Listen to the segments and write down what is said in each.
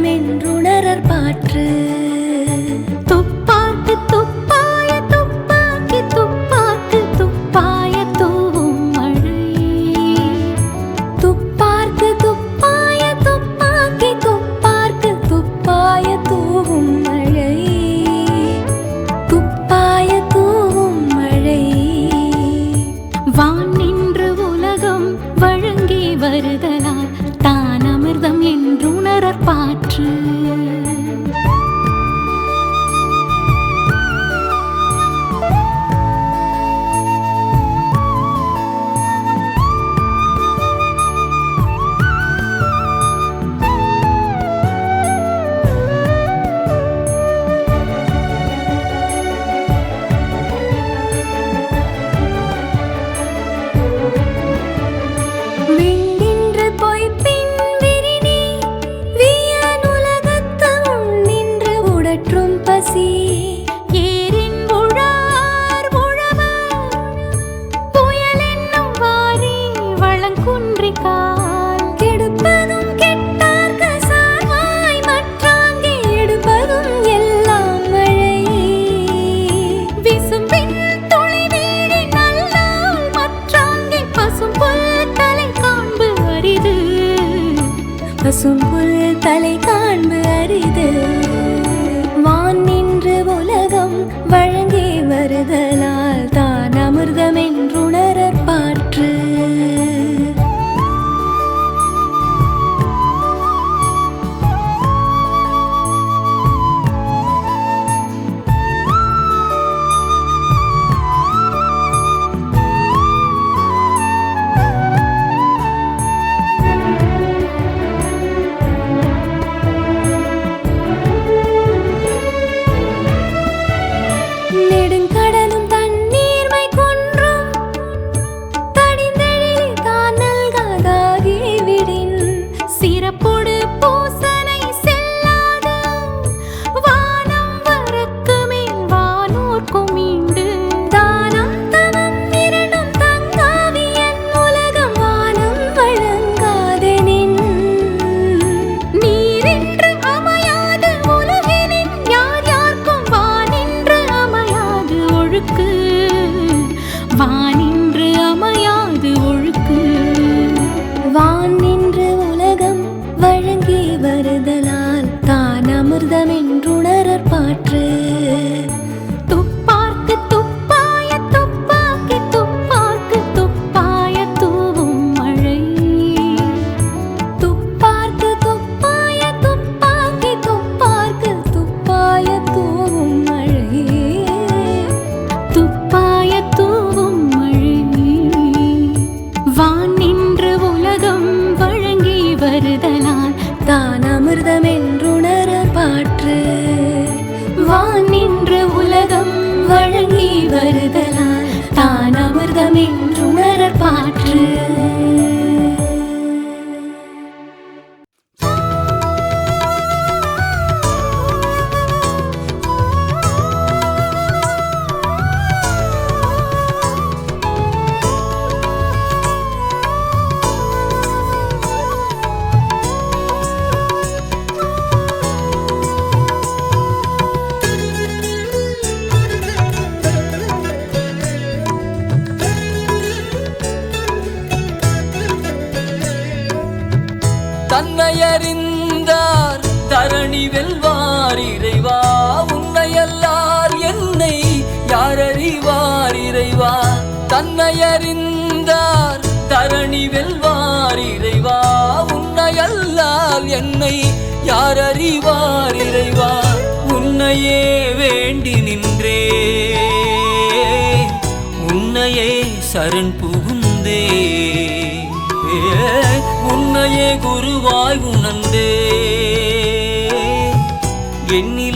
அமிர்தம் பாற்று. துப்பாக்கு துப்பாய துப்பாக்கி துப்பாக்கு துப்பாய தூவும் மழை துப்பார்க்கு துப்பாய துப்பாக்கி துப்பார்க்கு துப்பாய தூவும் மழை துப்பாய தூவும் மழை வான் நின்று உலகம் வழங்கி வருதலால் தான் அமிர்தம் என்றுணரற் பாட்டு உடற்றும் பசி ஏரின் காற்று வழங்கி வருதலால் தான் அமிர்தம் என்றுணரற் பாற்று. உன்னையறிந்தார். தரணி வெல்வார் இறைவா உன்னையல்லார் என்னை யார் அறிவார் இறைவா? தன்னையறிந்தார் தரணி வெல்வார் இறைவா உன்னையல்லால் என்னை யார் அறிவார் இறைவா? உன்னையே வேண்டி நின்றே உன்னையே சரண் புகுந்தே. உன்னையே குருவாய் உணர்ந்தே. எண்ணி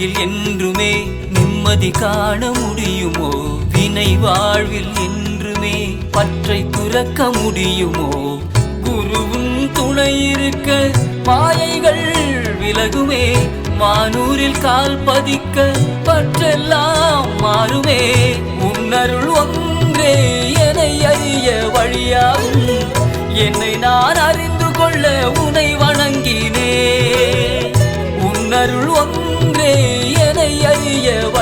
உலகில் என்றுமே நிம்மதி காண முடியுமோ? வினை வாழ்வில் என்றுமே பற்றை துறக்க முடியுமோ? குருவும் துணை இருக்க மாயைகள் விலகுமே. மானூரில் கால் பதிக்க பற்றெல்லாம் மாறுமே. உன்னருள் ஒன்றே என்னை அறிய வழியாகும். என்னை நான் அறிந்து கொள்ள உனை வணங்கினே. உன்னருள் ஒன்றே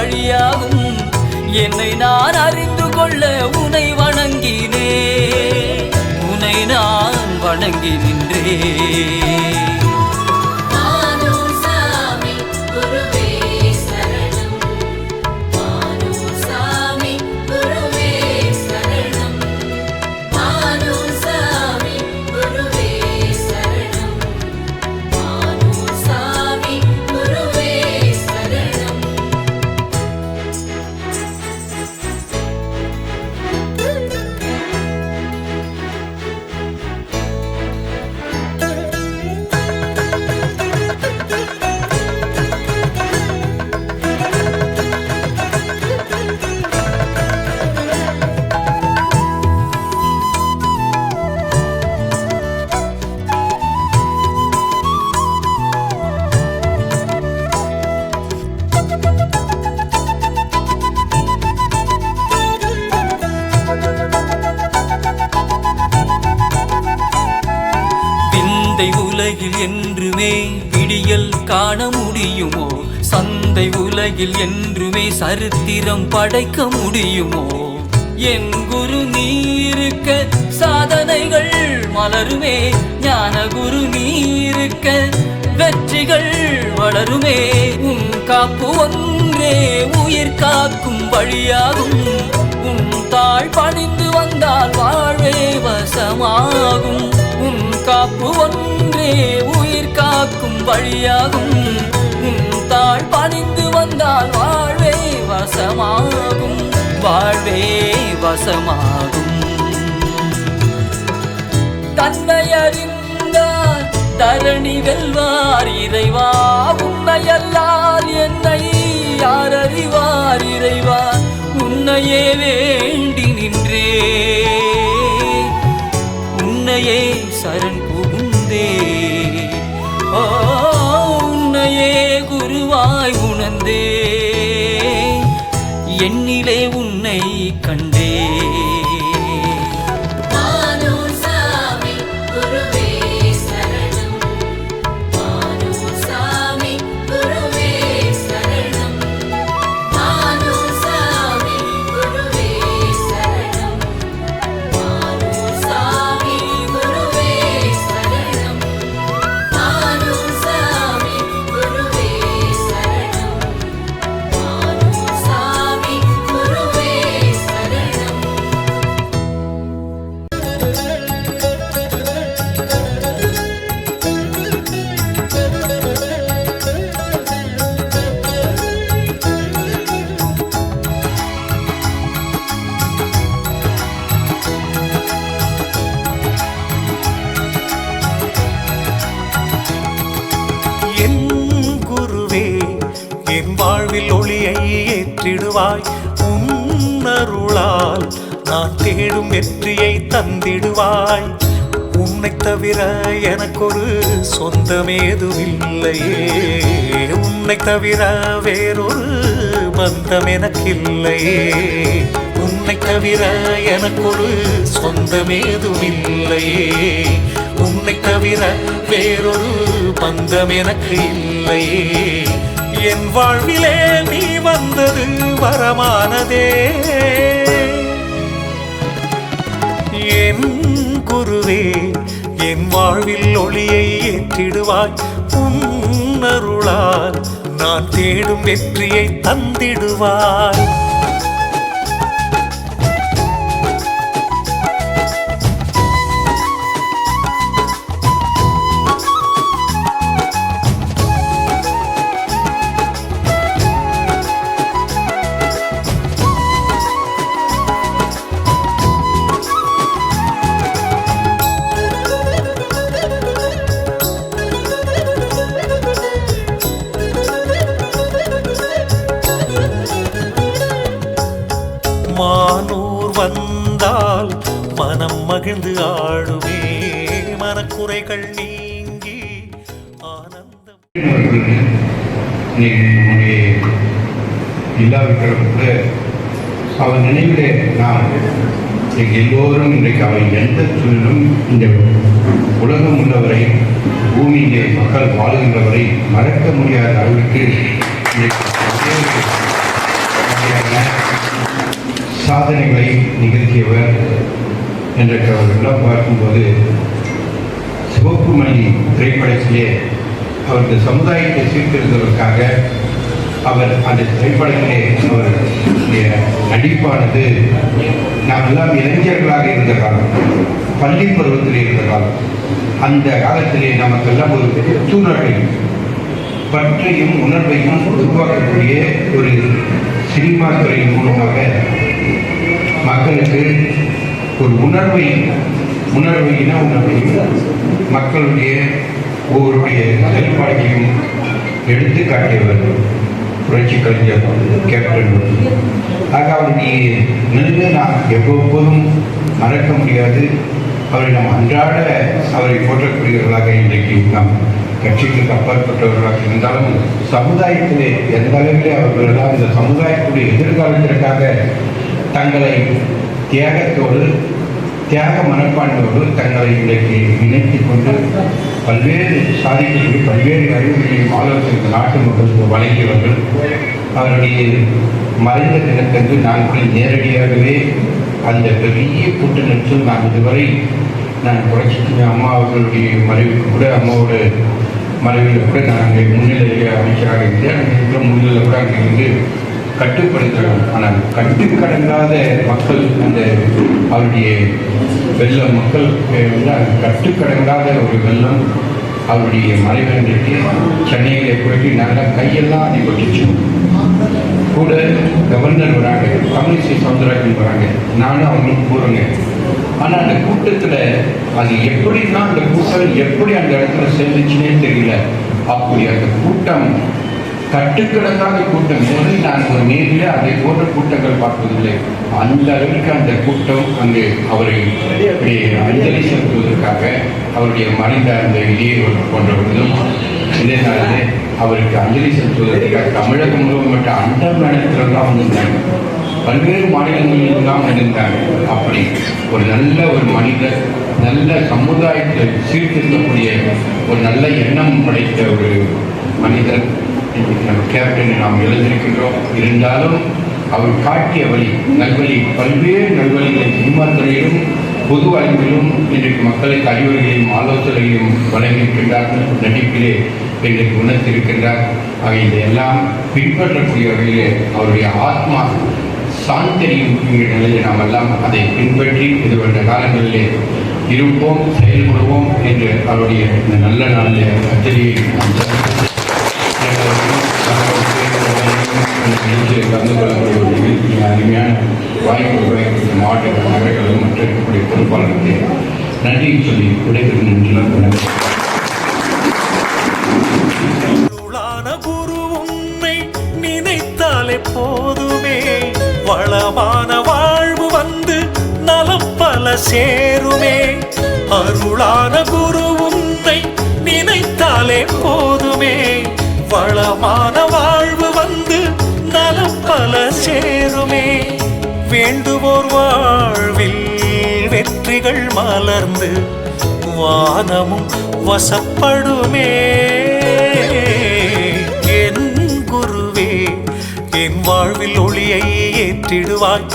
வழியாகும். என்னை நான் அறிந்து கொள்ள உனை வணங்கினே. உனை நான் வணங்கி நின்றே. உலகில் என்றுமே சரித்திரம் படைக்க முடியுமோ? என் குரு நீருக்க சாதனைகள் மலருமே. ஞான குரு நீருக்க வெற்றிகள் வளருமே. உன் காப்பு ஒன்றே உயிர் காக்கும் வழியாகும். உன் தாழ் பணிந்து வந்தால் வாழ்வே வசமாகும். உன் காப்பு ஒன்றே உயிர் காக்கும் வழியாகும். வந்தால் வாழ்வே வசமாகும் வாழ்வே வசமாகும். தன்னை அறிந்தால் தரணி வெல்வார் இறைவா உன்னையல்லால் என்னை யார் அறிவார் இறைவா உன்னையே வேண்டி நின்றே. உன்னையே சரண் கண் ஏற்றிடுவாய் உன்னருளால் நான் தேடும் வெற்றியை தந்திடுவாய். உன்னை தவிர எனக்கொரு சொந்தமேதுமில்லையே. உன்னை தவிர வேறொரு பந்தம் எனக்கில்லையே உன்னை தவிர எனக்கொரு சொந்தமேதுமில்லையே. உன்னை தவிர வேறொரு பந்தம் எனக்கு இல்லையே. என் வாழ்விலே நீ வந்தது வரமானதே. என் குருவே என் வாழ்வில் ஒளியை ஏற்றிடுவாய். உன்னருளால் நான் தேடும் வெற்றியை தந்திடுவாய். குறைகள் நீங்கி ஆனந்தம். இன்னைக்கு நம்முடைய இல்லாவிட்டாலும் கூட அவன் நினைவிலே நாம் எல்லோரும் இன்றைக்கு அவன் எந்த சூழலும் இந்த உலகம் உள்ளவரை பூமியிலே மக்கள் வாழுகின்றவரை மறக்க முடியாத அளவுக்கு சாதனைகளை நிகழ்த்தியவர் என்ற அவர்களெல்லாம் பார்க்கும்போது சிவப்புமணி திரைப்படத்திலே அவரது சமுதாயத்தை சீர்திருந்ததற்காக அவர் அந்த திரைப்படத்திலே அவர் நடிப்பானது நாம் எல்லாம் இளைஞர்களாக இருந்த காலம் பள்ளி பருவத்தில் இருந்த காலம். அந்த காலத்திலே நமக்கெல்லாம் ஒரு புத்துணர்வை பற்றையும் உணர்வையும் உருவாக்கக்கூடிய ஒரு சினிமா துறையின் மூலமாக மக்களுக்கு ஒரு உணர்வை உணர்வை உணர்வையும் மக்களுடைய ஒவ்வொருடைய செயல்பாடுகளையும் எடுத்து காட்டியவர் புரட்சி கலைஞர் கேப்டன் ஆக அவருடைய நின்று நாம் எப்போதும் மறக்க முடியாது. அவரை நாம் அன்றாட அவரை போற்றக்கூடியவர்களாக இன்றைக்கு நாம் கட்சிகளுக்கு அப்பாற்பட்டவர்களாக இருந்தாலும் சமுதாயத்திலே எந்த அளவிலே அவர்களெல்லாம் இந்த சமுதாயத்துடைய எதிர்காலத்திற்காக தங்களை தியாகத்தோடு தியாக மனப்பான்மையோடு தங்களை இன்றைக்கு இணைத்துக் கொண்டு பல்வேறு சாதிக்கக்கூடிய பல்வேறு அறிவுகளையும் ஆலோசனை நாட்டு மக்களுக்கு வழங்கியவர்கள் அவருடைய மறைந்த தினத்தன்று நான் கூட நேரடியாகவே அந்த பெரிய கூட்டணியில் நான் இதுவரை நான் புரட்சி அம்மா அவர்களுடைய மறைவுக்கு கூட அம்மாவோட மறைவில் கூட நான் அங்கே முன்னிலையில் அமைச்சராக இருந்தேன் அங்கே முன்னிலையில் கூட அங்கே இருந்து கட்டுப்படுத்துகிறோம் ஆனால் கட்டுக்கடங்காத மக்கள் அந்த அவருடைய வெள்ளம் மக்கள் வந்து அது கட்டுக்கடங்காத ஒரு வெள்ளம். அவருடைய மறைவன்றைக்கு சென்னையில் போயிட்டு நல்லா கையெல்லாம் அடிபட்டுச்சு கூட கவர்னர் வராங்க தமிழிசை சவுந்தரராஜன் வராங்க. நானும் அவங்களுக்கு போகிறேங்க ஆனால் அந்த கூட்டத்தில் அது எப்படின்னா அந்த கூட்டம் எப்படி அந்த இடத்துல சேர்ந்துச்சுன்னே தெரியல. அப்படி அந்த கூட்டம் கட்டுக்கிடக்காத கூட்டம். இதுவரை நான் ஒரு நேரில் அதை போன்ற கூட்டங்கள் பார்ப்பதில்லை. அந்த அளவிற்கு அந்த கூட்டம் அங்கு அவரை அஞ்சலி செலுத்துவதற்காக அவருடைய மறைந்த அந்த இடையூறு போன்றவர்களும் இதே நாளிலே அவருக்கு அஞ்சலி செலுத்துவதற்காக தமிழகம் முழுவதும் மட்டும் அண்ட மேடத்திலெல்லாம் வந்திருந்தாங்க பல்வேறு மாநிலங்களிலெல்லாம் வந்திருந்தாங்க அப்படி ஒரு நல்ல ஒரு மனிதர் நல்ல சமுதாயத்தை சீர்திருத்தக்கூடிய ஒரு நல்ல எண்ணம் படைத்த ஒரு மனிதர். நம் கேப்டனை நாம் எழுந்திருக்கின்றோம். இருந்தாலும் அவர் காட்டிய வழி நல்வழி பல்வேறு நல்வழிகளை சினிமா துறையிலும் பொது அறிவிலும் இன்றைக்கு மக்களுக்கு அறிவுரைகளையும் ஆலோசனைகளையும் வழங்கியிருக்கின்றார்கள். நடிப்பிலே இன்றைக்கு உணர்த்திருக்கின்றார் ஆகிய இதையெல்லாம் பின்பற்றக்கூடிய வகையிலே அவருடைய ஆத்மா சாந்தரியும் என்கிற நிலையில் நாம் எல்லாம் அதை பின்பற்றி இது காலங்களிலே இருப்போம் செயல்படுவோம் என்று அவருடைய இந்த நல்ல நாளில் அச்சரியை நாம் கலந்து கொள்ளக்கூடிய ஒரு நிகழ்ச்சி அருமையான வாய்ப்பு உருவாக்கி மாவட்ட நகரங்களும் மற்ற இருக்கக்கூடிய பொறுப்பாளர்களுக்கு நன்றி சொல்லி விடைபெறும் என்று வணக்கம் போதுமே. வளமான வாழ்வு வந்து நலம் பல சேருமே. அருளான குரு உன்னை நினைத்தாலே போதுமே. வளமான சேருமே. வேண்டுவோர் வாழ்வில் வெற்றிகள் மலர்ந்து வானமும் வசப்படுமே. என் குருவே என் வாழ்வில் ஒளியை ஏற்றிடுவாய்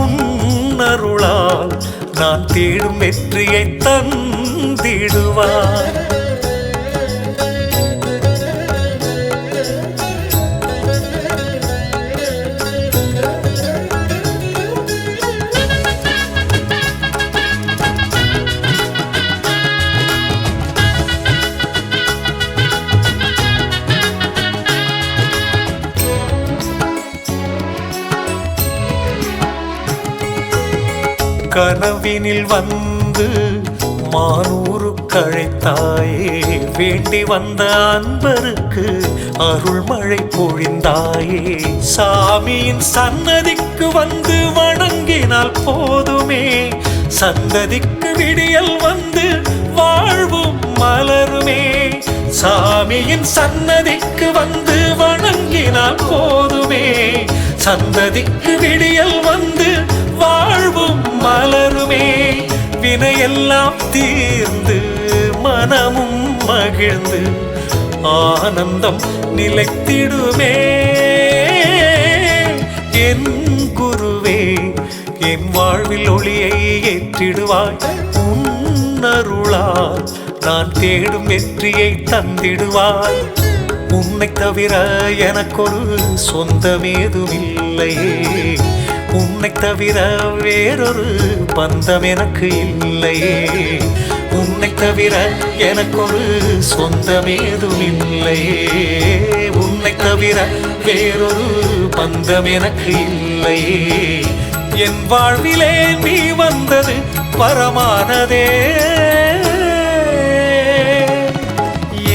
உன்னருளால் நான் தேடும் வெற்றியை தந்திடுவாய். கனவினில் வந்து மானூரு கழைத்தாயே வேண்டி வந்த அன்பருக்கு அருள்மழை பொழிந்தாயே. சாமியின் சன்னதிக்கு வந்து வணங்கினால் போதுமே. சந்ததிக்கு விடியல் வந்து வாழ்வும் மலருமே. சாமியின் சன்னதிக்கு வந்து வணங்கினால் போதுமே. சந்ததிக்கு விடியல் வந்து வாழ்வும் மலருமே. வினையெல்லாம் தீர்ந்து மனமும் மகிழ்ந்து ஆனந்தம் நிலைத்திடுமே. என் குருவே என் வாழ்வில் ஒளியை ஏற்றிடுவாய். உன்னருளால் நான் தேடும் வெற்றியை தந்திடுவாய். உன்னை தவிர எனக்கொரு சொந்தமேதுமில்லையே உன்னை தவிர வேறொரு பந்தம் எனக்கு இல்லையே உன்னை தவிர எனக்கொரு சொந்தமேதும் இல்லையே உன்னை தவிர வேறொரு பந்தம் எனக்கு இல்லையே என் வாழ்விலே நீ வந்தது பரமானதே.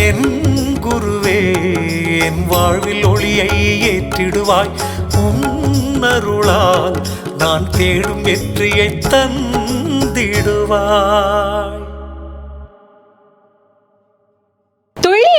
என் குருவே என் வாழ்வில் ஒளியை ஏற்றிடுவாய். உன் உன்னருளால் நான் தேடும் வெற்றியை தந்திடுவாய்.